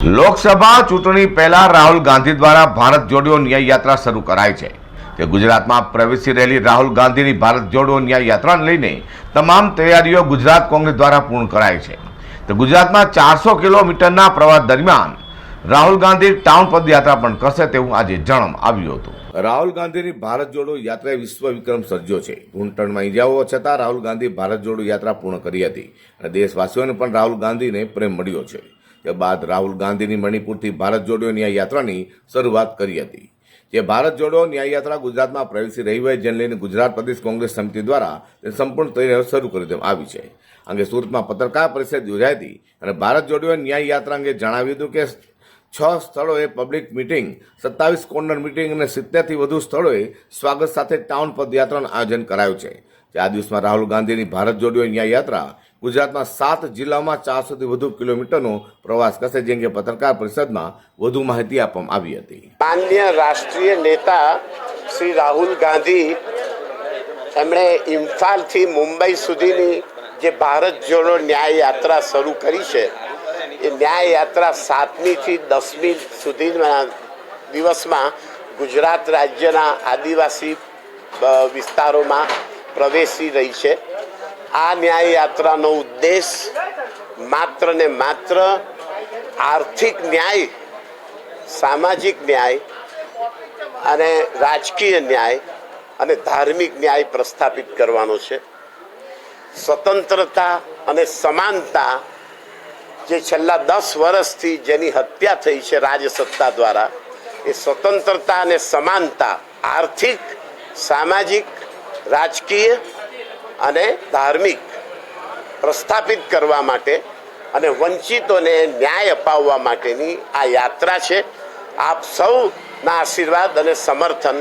લોકસભા ચૂંટણી પહેલા રાહુલ ગાંધી દ્વારા ભારત જોડો ન્યાય યાત્રા શરૂ કરાઈ છે તે ગુજરાતમાં પ્રવેશી રહેલી રાહુલ ગાંધીની ભારત જોડો ન્યાય યાત્રાને લઈને તમામ તૈયારીઓ ગુજરાત કોંગ્રેસ દ્વારા પૂર્ણ કરાઈ છે. તો ગુજરાતમાં ચારસો કિલોમીટરના પ્રવાસ દરમિયાન રાહુલ ગાંધી ટાઉન પદયાત્રા પણ કરશે તેવું આજે જણાવ આવ્યું હતું. રાહુલ ગાંધીની ભારત જોડો યાત્રાએ વિશ્વ વિક્રમ સર્જ્યો છે. ઘૂંટણમાં ઇજાઓ છતાં રાહુલ ગાંધી ભારત જોડો યાત્રા પૂર્ણ કરી હતી અને દેશવાસીઓને પણ રાહુલ ગાંધીને પ્રેમ મળ્યો છે. તે બાદ રાહુલ ગાંધીની મણિપુરથી ભારત જોડો ન્યાય યાત્રાની શરૂઆત કરી હતી. જે ભારત જોડો ન્યાય યાત્રા ગુજરાતમાં પ્રવેશી રહી હોય જેને લઈને ગુજરાત પ્રદેશ કોંગ્રેસ સમિતિ દ્વારા સંપૂર્ણ તૈયારીઓ શરૂ કરી દેવામાં આવી છે. અંગે સુરતમાં પત્રકાર પરિષદ યોજાઈ હતી અને ભારત જોડો ન્યાય યાત્રા અંગે જણાવ્યું હતું કે છ સ્થળોએ પબ્લિક મિટિંગ સત્તાવીસ કોર્નર મિટિંગ અને સિત્તેરથી વધુ સ્થળોએ સ્વાગત સાથે ટાઉન પદયાત્રાનું આયોજન કરાયું છે. આ દિવસમાં રાહુલ ગાંધીની ભારત જોડો ન્યાય યાત્રા ગુજરાતમાં સાત જિલ્લાઓમાં ચારસોથી વધુ કિલોમીટરનો પ્રવાસ કરશે, જેમ કે પત્રકાર પરિષદમાં વધુ માહિતી આપવામાં આવી હતી. માન્ય રાષ્ટ્રીય નેતા શ્રી રાહુલ ગાંધી એમણે ઇમ્ફાલથી મુંબઈ સુધીની જે ભારત જોડો ન્યાય યાત્રા શરૂ કરી છે એ ન્યાય યાત્રા સાતમીથી દસમી સુધીના દિવસમાં ગુજરાત રાજ્યના આદિવાસી વિસ્તારોમાં પ્રવેશી રહી છે. આ ન્યાય યાત્રાનો ઉદ્દેશ માત્ર ને માત્ર આર્થિક ન્યાય, સામાજિક ન્યાય અને રાજકીય ન્યાય અને ધાર્મિક ન્યાય પ્રસ્થાપિત કરવાનો છે. સ્વતંત્રતા અને સમાનતા જે છેલ્લા દસ વર્ષથી જેની હત્યા થઈ છે રાજસત્તા દ્વારા, એ સ્વતંત્રતા અને સમાનતા, આર્થિક, સામાજિક, રાજકીય અને ધાર્મિક પ્રસ્થાપિત કરવા માટે અને વંચિતોને ન્યાય અપાવવા માટેની આ યાત્રા છે. આપ સૌના આશીર્વાદ અને સમર્થન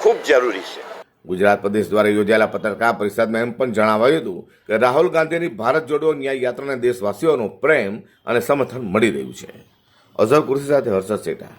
ખૂબ જરૂરી છે. ગુજરાત પ્રદેશ દ્વારા યોજાયેલા પત્રકાર પરિષદમાં એમ પણ જણાવાયું હતું કે રાહુલ ગાંધીની ભારત જોડો ન્યાય યાત્રાને દેશવાસીઓનો પ્રેમ અને સમર્થન મળી રહ્યું છે. અઝર કુર્સી સાથે હર્ષદ શેઠા.